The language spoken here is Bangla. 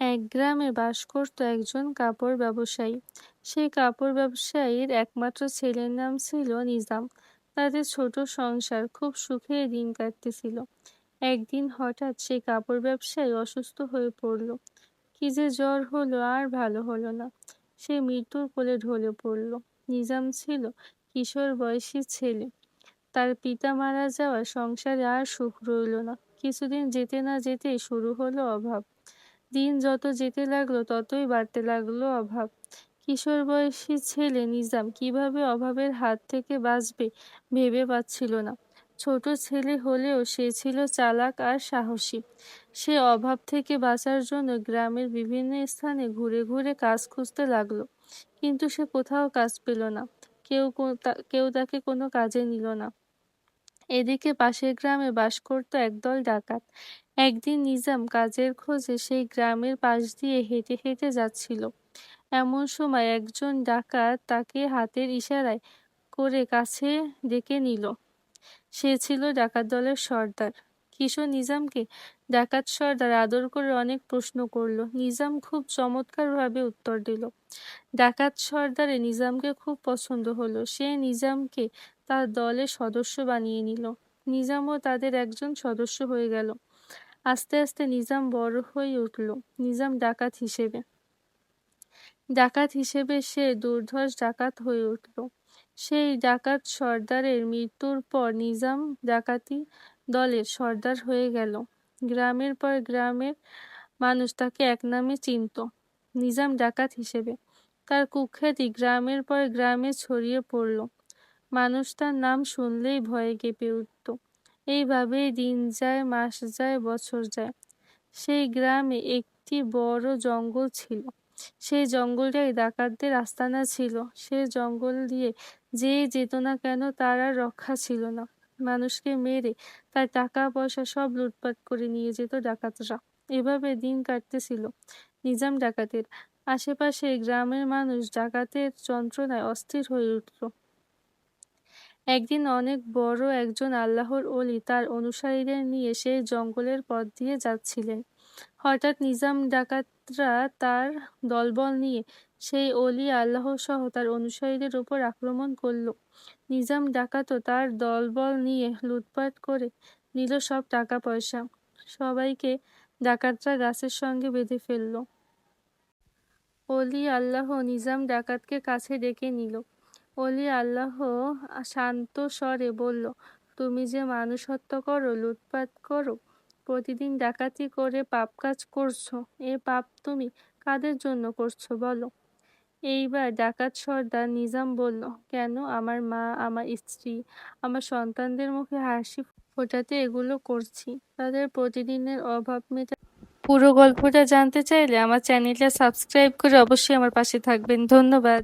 এক গ্রামে বাস করত একজন কাপড় ব্যবসায়ী। সেই কাপড় ব্যবসায়ীর একমাত্র ছেলের নাম ছিল নিজাম। তাদের ছোট সংসার খুব সুখে দিন কাটতেছিল। একদিন হঠাৎ সেই কাপড় ব্যবসায়ী অসুস্থ হয়ে পড়ল। কি যে জ্বর হলো আর ভালো হলো না। সে মৃত্যুর কোলে ঢলে পড়ল। নিজাম ছিল কিশোর বয়সী ছেলে। তার পিতা মারা যাওয়া সংসারে আর সুখ রইল না। কিছুদিন যেতে না যেতেই শুরু হলো অভাব। দিন যত যেতে লাগল, ততই বাড়তে লাগল অভাব। কিশোর বয়সী ছেলে নিজাম কীভাবে অভাবের হাত থেকে বাঁচবে ভেবে পাচ্ছিল না। ছোট ছেলে হলেও সে ছিল চালাক আর সাহসী। সে অভাব থেকে বাঁচার জন্য গ্রামের বিভিন্ন স্থানে ঘুরে ঘুরে কাজ খুঁজতে লাগল, কিন্তু সে কোথাও কাজ পেল না। কেউ কেউ তাকে কোনো কাজে নিল না। এদিকে পাশের গ্রামে বাস করত একদল ডাকাত। একদিন নিজাম কাজের খোঁজে সেই গ্রামের পাশ দিয়ে হেঁটে হেঁটে যাচ্ছিল। এমন সময় একজন ডাকাত তাকে হাতের ইশারায় করে কাছে ডেকে নিল। সে ছিল ডাকাত দলের সর্দার। কিশোর নিজামকে ডাকাত সর্দার আদর করে অনেক প্রশ্ন করল। নিজাম খুব চমৎকারভাবে উত্তর দিল। ডাকাত সর্দারে নিজামকে খুব পছন্দ হলো। সে নিজামকে তার দলের সদস্য বানিয়ে নিল। নিজামও তাদের একজন সদস্য হয়ে গেল। আস্তে আস্তে নিজাম বড় হয়ে উঠল, নিজাম ডাকাত হিসেবে। ডাকাত হিসেবে সে দুর্ধর্ষ ডাকাত হয়ে উঠল। সেই ডাকাত সর্দারের মৃত্যুর পর নিজাম ডাকাতি দলের সর্দার হয়ে গেল। গ্রামের পর গ্রামের মানুষ তাকে এক নামে চিনত, নিজাম ডাকাত হিসেবে। তার কুখ্যাতি গ্রামের পর গ্রামে ছড়িয়ে পড়ল। মানুষ তার নাম শুনলেই ভয়ে কেঁপে উঠত। এইভাবেই দিন যায়, মাস যায়, বছর যায়। সেই গ্রামে একটি বড় জঙ্গল ছিল। সেই জঙ্গলটাই ডাকাতদের আস্তানা ছিল। সে জঙ্গল দিয়ে যে যেত না কেন তার আর রক্ষা ছিল না। মানুষকে মেরে তার টাকা পয়সা সব লুটপাট করে নিয়ে যেত ডাকাতরা। এভাবে দিন কাটতেছিল নিজাম ডাকাতের। আশেপাশে গ্রামের মানুষ ডাকাতের যন্ত্রণায় অস্থির হয়ে উঠল। একদিন অনেক বড় একজন আল্লাহর অলি তার অনুসারীদের নিয়ে সেই জঙ্গলের পথ দিয়ে যাচ্ছিলেন। হঠাৎ নিজাম ডাকাতরা তার দলবল নিয়ে সেই অলি আল্লাহ সহ তার অনুসারীদের উপর আক্রমণ করল। নিজাম ডাকাতও তার দলবল নিয়ে লুটপাট করে নিল সব টাকা পয়সা সবাইকে ডাকাতরা গাছের সঙ্গে বেঁধে ফেলল। অলি আল্লাহ নিজাম ডাকাতকে কাছে ডেকে নিল। অলি আল্লাহ শান্ত স্বরে বলল, তুমি যে মানুষ হত্যা করো, লুটপাট করো, প্রতিদিন ডাকাতি করে পাপ কাজ করছ, এ পাপ তুমি কাদের জন্য করছ বলো? এইবার ডাকাত সর্দার নিজাম বলল, কেন আমার মা, আমার স্ত্রী, আমার সন্তানদের মুখে হাসি ফোটাতে এগুলো করছি? তাদের প্রতিদিনের অভাব মেটা পুরো গল্পটা জানতে চাইলে আমার চ্যানেলটা সাবস্ক্রাইব করে অবশ্যই আমার পাশে থাকবেন। ধন্যবাদ।